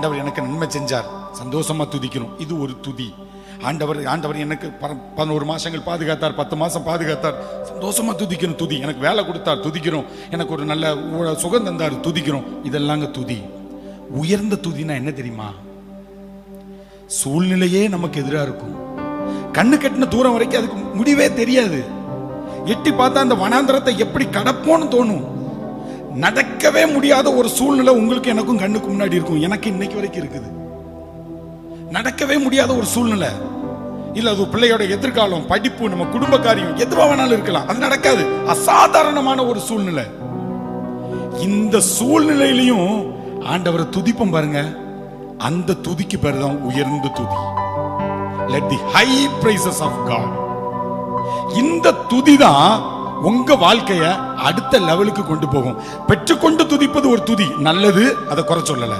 ஆண்டவர் எனக்கு நன்மை செஞ்சார். சந்தோஷமா துதிக்கணும். இது ஒரு துதி. ஆண்டவர் ஆண்டவர் எனக்கு பதினோரு மாசங்கள் பாதுகாத்தார் பத்து மாசம் பாதுகாத்தார். சந்தோஷமா துதிக்கணும் துதி. எனக்கு வேலை கொடுத்தார் துதிக்கிறோம். எனக்கு ஒரு நல்ல சுகம் தந்தார் துதிக்கிறோம். இதெல்லாங்க துதி. உயர்ந்த துதினா என்ன தெரியுமா? சூழ்நிலையே நமக்கு எதிராக இருக்கும். கண்ணு கட்டின தூரம் வரைக்கும் அதுக்கு முடிவே தெரியாது. எட்டி பார்த்தா அந்த வனாந்தரத்தை எப்படி கடப்போன்னு தோணும். நடக்கவே முடியாத ஒரு சூழ்நிலை உங்களுக்கு எனக்கும் கண்ணுக்கு முன்னாடி இருக்கும். எனக்கு இன்னைக்கு வரைக்கும் இருக்குது. நடக்கவே முடியாத ஒரு சூழ்நிலை. இல்ல அது பிள்ளையோட எதிர்காலம் படிப்பு நம்ம குடும்ப காரியம் எதுவா வேணாலும் இருக்கலாம். அது நடக்காது. அசாதாரணமான ஒரு சூழ்நிலை. இந்த சூழ்நிலையிலையும் ஆண்டவரை துதிப்போம் பாருங்க. அந்த துதிக்கு பேர் தான் உயர்ந்த துதி. Let the high praises of God இந்த துதி தான் உங்க வாழ்க்கைய அடுத்த லெவலுக்கு கொண்டு போகும். பெற்றுக்கொண்டு துதிப்பது ஒரு துதி. நல்லது அதை குறை சொல்லல.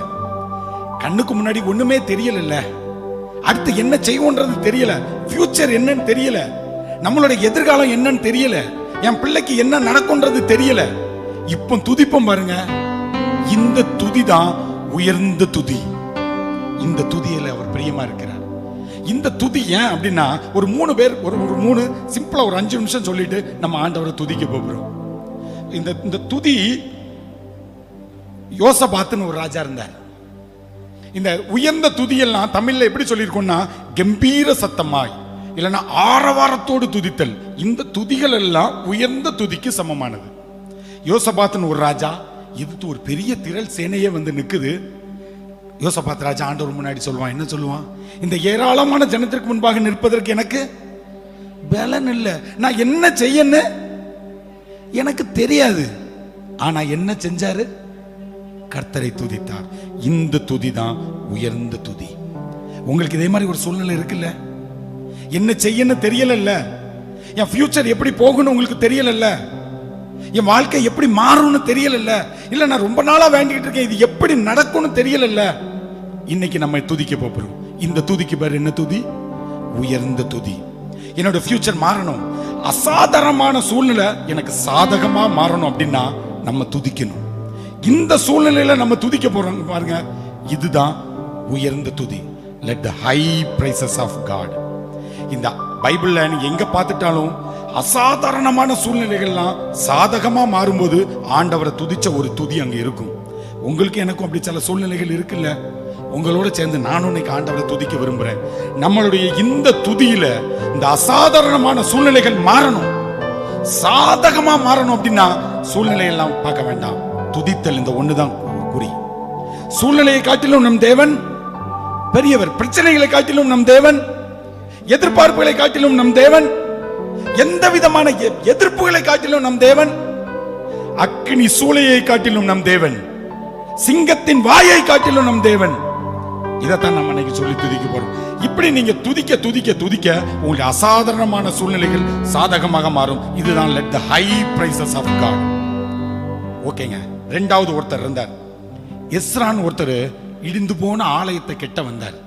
கண்ணுக்கு முன்னாடி ஒண்ணுமே தெரியல அடுத்து என்ன செய்வோன்றது தெரியல. ஃபியூச்சர் என்னன்னு தெரியல. நம்மளோட எதிர்காலம் என்னன்னு தெரியல. என் பிள்ளைக்கு என்ன நடக்கும்ன்றது தெரியல. இப்போ துதிப்போம் பாருங்க. இந்த துதி தான் உயர்ந்த துதி. இந்த துதியில அவர் பிரியமா இருக்கிறார். இந்த துதி ஏன் அப்படின்னா ஒரு மூணு பேர் ஒரு ஒரு மூணு சிம்பிளா ஒரு அஞ்சு நிமிஷம் சொல்லிட்டு நம்ம ஆண்டவரை துதிக்க போகிறோம். இந்த இந்த துதி யோசபாத்துன்னு ஒரு ராஜா இருந்தார். இந்த உயர்ந்த துதியெல்லாம் தமிழ்ல எப்படி சொல்லியிருக்கோம்னா கம்பீர சத்தமாய் இல்லைன்னா ஆரவாரத்தோடு துதித்தல். இந்த துதிகள் எல்லாம் உயர்ந்த துதிக்கு சமமானது. யோசபாத்துன்னு ஒரு ராஜா இது ஒரு பெரிய திரள் சேனையே வந்து நிக்குது. யோசபாத் ராஜா ஆண்டவர் முன்னாடி சொல்லுவான். என்ன சொல்லுவான்? இந்த ஏராளமான ஜனத்திற்கு முன்பாக நிற்பதற்கு எனக்கு பலன் இல்லை. நான் என்ன செய்யன்னு எனக்கு தெரியாது. ஆனா என்ன செஞ்சாரு? கர்த்தரை துதித்தார். இந்த துதி தான் உயர்ந்த துதி. உங்களுக்கு இதே மாதிரி ஒரு சூழ்நிலை இருக்குல்ல? என்ன செய்யன்னு தெரியலல்ல? என் ஃபியூச்சர் எப்படி போகும்னு உங்களுக்கு தெரியலல்ல? என் வாழ்க்கை எப்படி மாறும்னு தெரியலல்ல? இல்ல நான் ரொம்ப நாளா வேண்டிக்கிட்டு இருக்கேன். இது எப்படி நடக்கும்னு தெரியலல்ல? இன்னைக்கு நம்ம துதிக்க போறோம் இந்த துதிக்கு பேர் என்ன துதி? உயர்ந்த துதி. என்னோட ஃபியூச்சர் மாறணும். அசாதாரணமான சூழ்நிலை எனக்கு சாதகமா மாறணும் அப்படின்னா நம்ம துதிக்கணும். இந்த சூழ்நிலையில நம்ம துதிக்க போறோம் பாருங்க. இதுதான் உயர்ந்த துதி. Let the high praises of God இந்த பைபிள்ல நீங்க எங்க பார்த்துட்டாலும் அசாதாரணமான சூழ்நிலைகள்லாம் சாதகமா மாறும்போது ஆண்டவரை துதிச்ச ஒரு துதி அங்க இருக்கும். உங்களுக்கு எனக்கும் அப்படி சில சூழ்நிலைகள் இருக்குல்ல? உங்களோட சேர்ந்து நானும் இன்னைக்கு ஆண்டவரை துதிக்க விரும்புறேன். நம்மளுடைய இந்த துதியில இந்த அசாதாரணமான சூழ்நிலைகள் மாறணும். சாதகமா மாறணும் அப்படின்னா சூழ்நிலையெல்லாம் பார்க்க வேண்டாம். துதித்தல் இந்த ஒண்ணுதான் குறி. சூழ்நிலையை காட்டிலும் நம் தேவன் பெரியவர் பிரச்சனைகளை காட்டிலும் நம் தேவன் எதிர்பார்ப்புகளை காட்டிலும் நம் தேவன் எந்த விதமான எதிர்ப்புகளை காட்டிலும் நம் தேவன் அக்னி சூளையை காட்டிலும் நம் தேவன் சிங்கத்தின் வாயை காட்டிலும் நம் தேவன் இதைத்தான் நம்ம இன்னைக்கு சொல்லி துதிக்க போறோம். இப்படி நீங்க துதிக்க துதிக்க துதிக்க உங்களுக்கு அசாதாரணமான சூழ்நிலைகள் சாதகமாக மாறும். இதுதான் let the high praises of God ஓகேங்க. ரெண்டாவது ஒருத்தர் இருந்தார். எஸ்ரான் ஒருத்தர் இடிந்து போன ஆலயத்தை கெட்ட வந்தார்.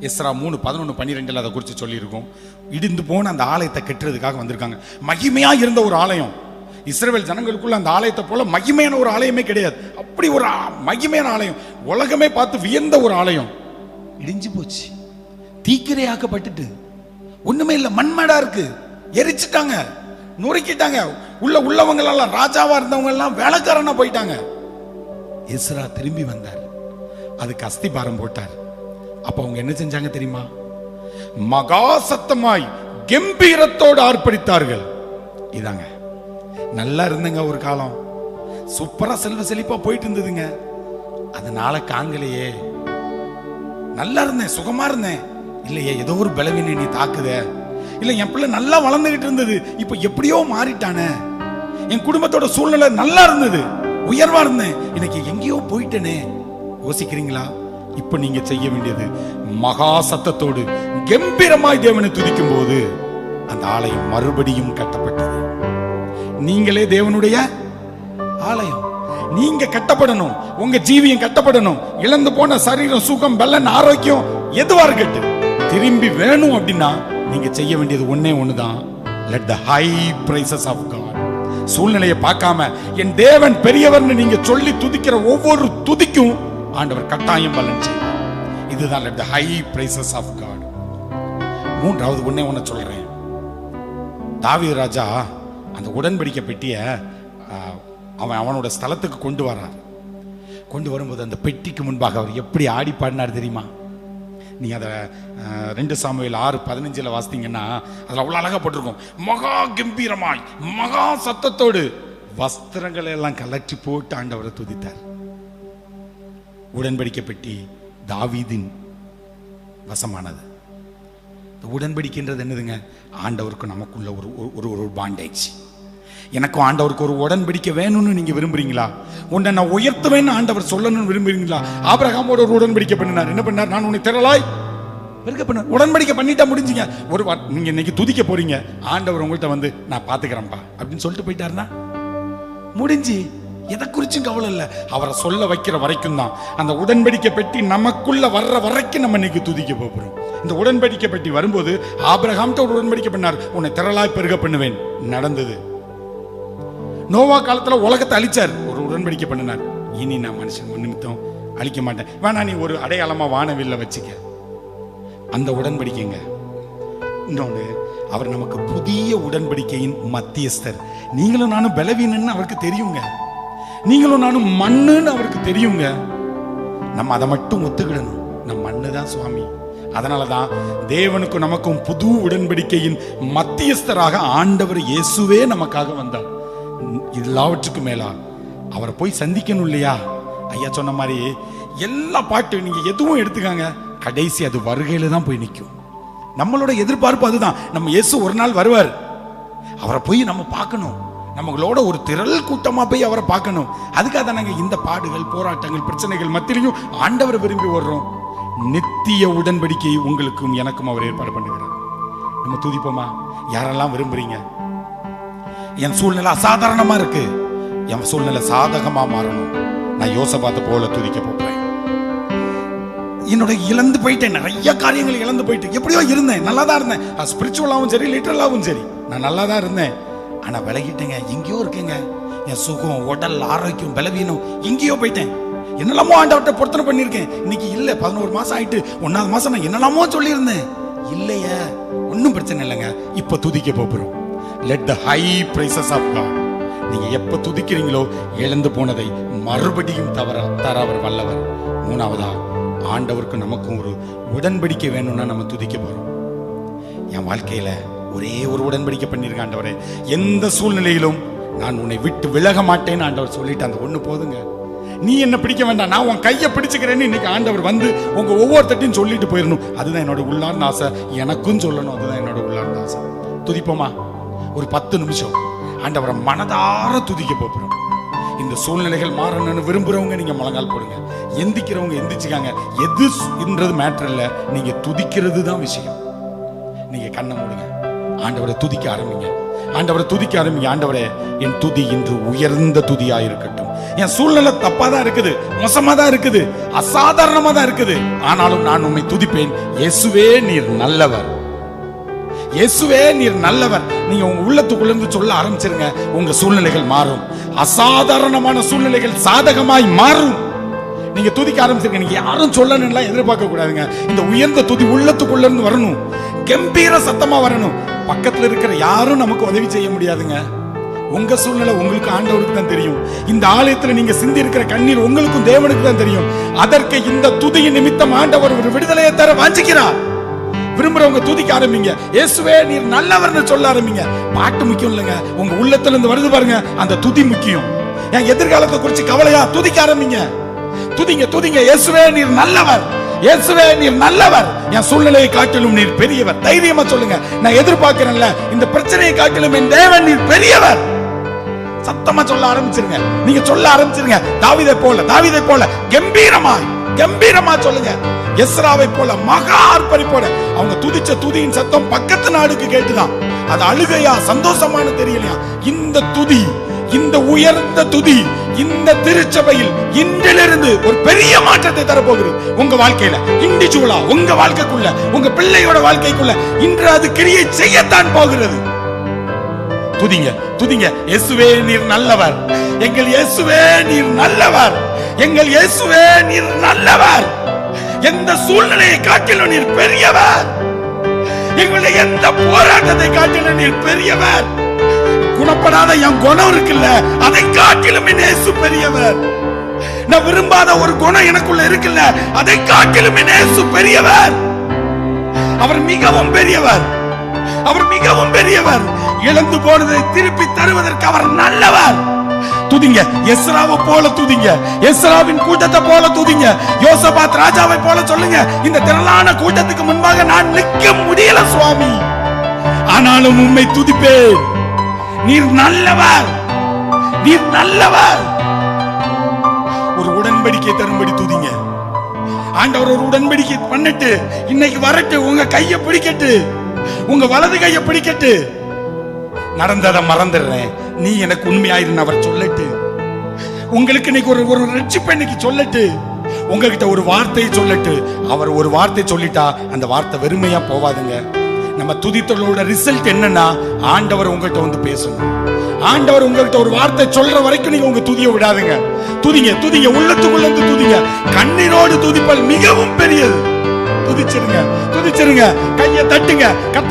எஸ்ரா மூணு பதினொன்று பன்னிரெண்டில் அதை குறித்து சொல்லியிருக்கோம். இடிந்து போன அந்த ஆலயத்தை கெட்டுறதுக்காக வந்திருக்காங்க. மகிமையாக இருந்த ஒரு ஆலயம். இஸ்ரேல் ஜனங்களுக்குள்ள அந்த ஆலயத்தை போல மகிமையான ஒரு ஆலயமே கிடையாது. அப்படி ஒரு மகிமையான ஆலயம். உலகமே பார்த்து வியந்த ஒரு ஆலயம். இடிஞ்சு போச்சு. தீக்கிரையாக்கப்பட்டுட்டு. ஒண்ணுமே இல்லை மண்மேடா இருக்கு. எரிச்சிட்டாங்க. நொறுக்கிட்டாங்க. உள்ள உள்ளவங்களெல்லாம் ராஜாவா இருந்தவங்க எல்லாம் வேலைக்காரனா போயிட்டாங்க. எஸ்ரா திரும்பி வந்தார். அதுக்கு அஸ்திபாரம் போட்டார். அப்ப அவங்க என்ன செஞ்சாங்க தெரியுமா? மகா சத்தமாய் கம்பீரத்தோடு ஆர்ப்பரித்தார்கள். இதாங்க. நல்லா இருந்தங்க ஒரு காலம். சூப்பரா செல்வ செழிப்பா போயிட்டு இருந்ததுங்க. அதனால காங்கலையே. நல்லா இருந்தேன் சுகமா இருந்தேன். இல்லையே ஏதோ ஒரு பலவீன நீ தாக்குதே. இல்ல என் பிள்ளை நல்லா வளர்ந்துகிட்டு இருந்தது. இப்ப எப்படியோ மாறிட்டானே. என் குடும்பத்தோட சூழ்நிலை நல்லா இருந்தது. உயர்வா இருந்தேன். இன்னைக்கு எங்கேயோ போயிட்டேனே. யோசிக்கிறீங்களா? இப்ப நீங்க செய்ய வேண்டியது மகா சத்தத்தோடு கம்பீரமாய் தேவனை துதிக்கும் போது அந்த ஆலயம் மறுபடியும் கட்டப்பட்டது. நீங்களே தேவனுடைய ஆலயம். நீங்க கட்டப்படணும். உங்க ஜீவியம் கட்டப்படணும். இழந்து போன சரீரம் சுகம் பலன் ஆரோக்கியம் எதுவா இருக்கட்டும். திரும்பி வேணும் அப்படின்னா நீங்க செய்ய வேண்டியது ஒன்னே ஒண்ணுதான். Let the high praises of God சூழ்நிலையை பார்க்காம என் தேவன் பெரியவர்னு நீங்க சொல்லி துதிக்கிற ஒவ்வொரு துதிக்கும் ஆண்டவர் கட்டாயம் பலன் செய்வார். இதுதான் the high praises of God மூன்றாவது ஒன்னே ஒன்னு சொல்றேன். தாவி ராஜா அந்த உடன்படிக்கை பெட்டியை அவன் அவனோட ஸ்தலத்துக்கு கொண்டு வரான் கொண்டு வரும்போது அந்த பெட்டிக்கு முன்பாக அவர் எப்படி ஆடி பாடினார் தெரியுமா? நீ அதை ரெண்டு சாமுவேல் ஆறு பதினஞ்சில் வாசித்தீங்கன்னா அதில் அவ்வளோ அழகாக போட்டிருக்கும். மகா கம்பீரமாய் மகா சத்தத்தோடு வஸ்திரங்களை எல்லாம் கலற்றி போட்டு ஆண்டவரை துதித்தார். உடன்படிக்கை பெட்டி தாவீதின் வசமானது. இந்த என்னதுங்க? ஆண்டவருக்கு நமக்குள்ள ஒரு ஒரு- ஒரு ஒரு பாண்டேஜ் எனக்கும் ஆண்டவருக்கு ஒரு உடன்படிக்கை வேணும்னு நீங்க விரும்புறீங்களா? உன்னை நான் உயர்த்துவேன்னு ஆண்டவர் சொல்லணும்னு விரும்புறீங்களா? ஆபிரகாமோட ஒரு உடன்படிக்கை பண்ணினார். என்ன பண்ணார்? நான் உன்னை திரளாய் பெருக்க பண்ண உடன்படிக்கை பண்ணிட்டா முடிஞ்சுங்க. ஒரு வா- நீங்க இன்னைக்கு துதிக்க போறீங்க. ஆண்டவர் உங்கள்கிட்ட வந்து நான் பாத்துக்கிறேன்ப்பா அப்படின்னு சொல்லிட்டு போயிட்டாருன்னா? முடிஞ்சு. எதை குறிச்சும் கவலை இல்லை. அவரை சொல்ல வைக்கிற வரைக்கும் தான். அந்த உடன்படிக்கை பெட்டி நமக்குள்ள வர்ற வரைக்கும் நம்ம இன்னைக்கு துதிக்க போகிறோம் இந்த உடன்படிக்கை பெட்டி வரும்போது ஆபிரகாம்கிட்ட ஒரு உடன்படிக்கை பண்ணார். உன்னை திரளாய் பெருக பண்ணுவேன். நடந்தது. நோவா காலத்துல உலகத்தை அழிச்சார். ஒரு உடன்படிக்கை பண்ணினார். இனி நான் மனுஷன் நிமித்தம் அழிக்க மாட்டேன். வேணா நீ ஒரு அடையாளமா வானவில்ல வச்சுக்க. அந்த உடன்படிக்கைங்க. இன்னொன்று அவர் நமக்கு புதிய உடன்படிக்கையின் மத்தியஸ்தர். நீங்களும் நானும் பலவீனன்னு அவருக்கு தெரியுங்க. நீங்களும் நானும் மண்ணுன்னு அவருக்கு தெரியுங்க. நம்ம அதை மட்டும் ஒத்துக்கிடணும். நம்ம மண்ணு தான் சுவாமி. அதனால தான் தேவனுக்கும் நமக்கும் புது உடன்படிக்கையின் மத்தியஸ்தராக ஆண்டவர் இயேசுவே நமக்காக வந்தார். எல்லாவற்றுக்கும் மேலா அவரை போய் சந்திக்கணும் இல்லையா? ஐயா சொன்ன மாதிரி எல்லா பாட்டு நீங்க எதுவும் எடுத்துக்காங்க. கடைசி அது வருகையில தான் போய் நிற்கும். நம்மளோட எதிர்பார்ப்பு அதுதான். நம்ம இயேசு ஒரு நாள் வருவார். அவரை போய் நம்ம பார்க்கணும். நம்மளோட ஒரு திரள் கூட்டமா போய் அவரை பார்க்கணும். அதுக்காக தான் நாங்க இந்த பாடுகள் போராட்டங்கள் பிரச்சனைகள் மத்தியிலையும் ஆண்டவரை விரும்பி ஓடுறோம். நித்திய உடன்படிக்கை உங்களுக்கும் எனக்கும் அவர் ஏற்பாடு பண்ணுகிறார். நம்ம துதிப்போமா? யாரெல்லாம் விரும்புறீங்க? என் சூழ்நிலை அசாதாரணமா இருக்கு. என் சூழ்நிலை சாதகமா மாறணும். நான் யோசபாத்த போல துதிக்க போறேன் என்னோட இழந்து போயிட்டேன். நிறைய காரியங்கள் இழந்து போயிட்டு எப்படியோ இருந்தேன். நல்லா தான் இருந்தேன் ஸ்பிரிச்சுவலாகவும் சரி லிட்டரலாகவும் சரி. நான் நல்லா தான் இருந்தேன். ஆனால் விலகிட்டேங்க. எங்கேயோ இருக்கேங்க. என் சுகம் உடல் ஆரோக்கியம் பலவீனம் எங்கேயோ போயிட்டேன். என்னெல்லாமோ ஆண்டவர்கிட்ட பொருத்தனை பண்ணியிருக்கேன். இன்னைக்கு இல்லை. பதினோரு மாதம் ஆயிட்டு. ஒன்றாவது மாதம் நான் என்னெல்லாமோ சொல்லியிருந்தேன். இல்லையே. ஒன்றும் பிரச்சனை இல்லைங்க. இப்போ துதிக்க போகிறோம். Let the high praises of God நீங்க எப்ப துதிக்கிறீங்களோ இழந்து போனதை மறுபடியும் தவற தர அவர் வல்லவர். மூணாவதா ஆண்டவருக்கு நமக்கும் ஒரு உடன்படிக்கை வேணும்னா நம்ம துதிக்க போறோம். என் வாழ்க்கையில ஒரே ஒரு உடன்படிக்கை பண்ணியிருக்க ஆண்டவரே. எந்த சூழ்நிலையிலும் நான் உன்னை விட்டு விலக மாட்டேன்னு ஆண்டவர் சொல்லிட்டு அந்த ஒண்ணு போதுங்க. நீ என்ன பிடிக்க வேண்டாம் நான் உன் கையை பிடிச்சுக்கிறேன்னு இன்னைக்கு ஆண்டவர் வந்து உங்க ஒவ்வொருத்தட்டையும் சொல்லிட்டு போயிடணும் அதுதான் என்னோட உள்ளார்ந்த ஆசை. எனக்கும் சொல்லணும் அதுதான் என்னோட உள்ளார்ந்த ஆசை. துதிப்போமா? ஒரு பத்து நிமிஷம். ஆண்டவரை மனதார துதிக்க போகிறோம். இந்த சூழ்நிலைகள் மாறணும்னு விரும்புறவங்க நீங்க முழங்கால் போடுங்க. எந்திக்கிறவங்க எந்திரிச்சுக்காங்க. எது என்றது மேட்டர் இல்ல. நீங்க துதிக்கிறது தான் விஷயம். நீங்க கண்ணை மூடுங்க. ஆண்டவரை துதிக்க ஆரம்பிங்க. ஆண்டவரை துதிக்க ஆரம்பிங்க. ஆண்டவரே என் துதி இன்று உயர்ந்த துதியா இருக்கட்டும். என் சூழ்நிலை தப்பாக தான் இருக்குது. மோசமா தான் இருக்குது. அசாதாரணமாக தான் இருக்குது. ஆனாலும் நான் உண்மை துதிப்பேன். இயேசுவே நீர் நல்லவர். இயேசுவே நீர் நல்லவர். நீங்க உங்க உள்ளத்துக்குள்ள இருந்து சொல்ல ஆரம்பிச்சிருங்க. உங்க சூழ்நிலைகள் மாறும். அசாதாரணமான சூழ்நிலைகள் சாதகமாய் மாறும். நீங்க துதிக்க ஆரம்பிச்சிருங்க. நீங்க யாரும் சொல்லணும்லாம் எதிர்பார்க்க கூடாதுங்க. இந்த உயர்ந்த துதி உள்ளத்துக்குள்ள இருந்து வரணும். கம்பீர சத்தமா வரணும். பக்கத்துல இருக்கிற யாரும் நமக்கு உதவி செய்ய முடியாதுங்க. உங்க சூழ்நிலை உங்களுக்கு ஆண்டவருக்கு தான் தெரியும். இந்த ஆலயத்துல நீங்க சிந்தி இருக்கிற கண்ணீர் உங்களுக்கும் தேவனுக்கு தான் தெரியும். அதற்கு இந்த துதியின் நிமித்தம் ஆண்டவர் ஒரு விடுதலையை தர வாஞ்சிக்கிறார் விரும்புறவங்க துதிக்க ஆரம்பிங்க. இயேசுவே நீர் நல்லவர்னு சொல்ல ஆரம்பிங்க. பாட்டு முக்கியம் இல்லைங்க. உங்க உள்ளத்துல இருந்து வருது பாருங்க அந்த துதி முக்கியம். என் எதிர்காலத்தை குறிச்சு கவலையா? துதிக்க ஆரம்பிங்க. துதிங்க துதிங்க. இயேசுவே நீர் நல்லவர். இயேசுவே நீர் நல்லவர். என் சூழ்நிலையை காட்டிலும் நீர் பெரியவர். தைரியமா சொல்லுங்க. நான் எதிர்பார்க்கிறேன்ல இந்த பிரச்சனையை காட்டிலும் என் தேவன் நீர் பெரியவர். சத்தமா சொல்ல ஆரம்பிச்சிருங்க. நீங்க சொல்ல ஆரம்பிச்சிருங்க. தாவிதை போல தாவிதை போல. கம்பீரமாய் கம்பீரமா சொல்லுங்க. எஸ்ராவை போல மகா அர்ப்பணிப்போட. அவங்க துதிச்ச துதியின் சத்தம் பக்கத்து நாடுக்கு கேட்டுதான் அது அழுகையா சந்தோஷமான தெரியலையா? இந்த துதி இந்த உயர்ந்த துதி இந்த திருச்சபையில் இன்றிலிருந்து ஒரு பெரிய மாற்றத்தை தரப்போகுது. உங்க வாழ்க்கையில இண்டிஜுவலா உங்க வாழ்க்கைக்குள்ள உங்க பிள்ளையோட வாழ்க்கைக்குள்ள இன்று அது கிரியை செய்யத்தான் போகிறது. துதிங்க துதிங்க இயேசுவே நீர் நல்லவர். எங்கள் இயேசுவே நீர் நல்லவர். எங்கள் இயேசுவே நீர் நல்லவர். எந்த சூழ்நிலையை காட்டிலும் நீர் பெரியவர். எங்களுடைய எந்த போராட்டத்தை காட்டிலும் நீர் பெரியவர். குணப்படாத என் குணம் இருக்குல்ல அதை காட்டிலும் இயேசு பெரியவர். நான் விரும்பாத ஒரு குணம் எனக்குள்ள இருக்குல்ல அதை காட்டிலும் இயேசு பெரியவர். அவர் மிகவும் பெரியவர். அவர் மிகவும் பெரியவர். இழந்து போனதை திருப்பி தருவதற்கு அவர் நல்லவர். துதிங்க. எஸ்ராவை போல துதிங்க. எஸ்ராவின் கூட்டத்தை போல துதிங்க. யோசபாத் ராஜாவை போல சொல்லுங்க. இந்த திரளான கூட்டத்துக்கு முன்பாக நான் நிற்க முடியல சுவாமி. ஆனாலும் உண்மை துதிப்பேன். நீர் நல்லவர். நீர் நல்லவர். ஒரு உடன்படிக்கை தரும்படி துதிங்க. ஆண்டவர் ஒரு உடன்படிக்கை பண்ணிட்டு இன்னைக்கு வரட்டு உங்க கையை பிடிக்கட்டு. உங்க வலது கையை பிடிக்கட்டு. நடந்ததை மறந்துடுறேன். நீ எனக்கு உண்மையாயிருந்து அவர் சொல்லட்டு. உங்களுக்கு இன்னைக்கு ஒரு ஒரு ரட்சிப்பு இன்னைக்கு சொல்லட்டு உங்ககிட்ட ஒரு வார்த்தையை சொல்லட்டு அவர் ஒரு வார்த்தை சொல்லிட்டா அந்த வார்த்தை வெறுமையா போவாதுங்க. நம்ம துதித்தலோட ரிசல்ட் என்னன்னா ஆண்டவர் உங்கள்கிட்ட வந்து பேசணும். ஆண்டவர் உங்ககிட்ட ஒரு வார்த்தை சொல்ற வரைக்கும் நீங்க உங்க துதிய விடாதுங்க. துதிங்க துதிங்க உள்ளத்துக்குள்ள இருந்து துதிங்க. கண்ணீரோடு துதிப்பல் மிகவும் பெரியது. துதிச்சிருங்க துதிச்சிருங்க. கையை தட்டுங்க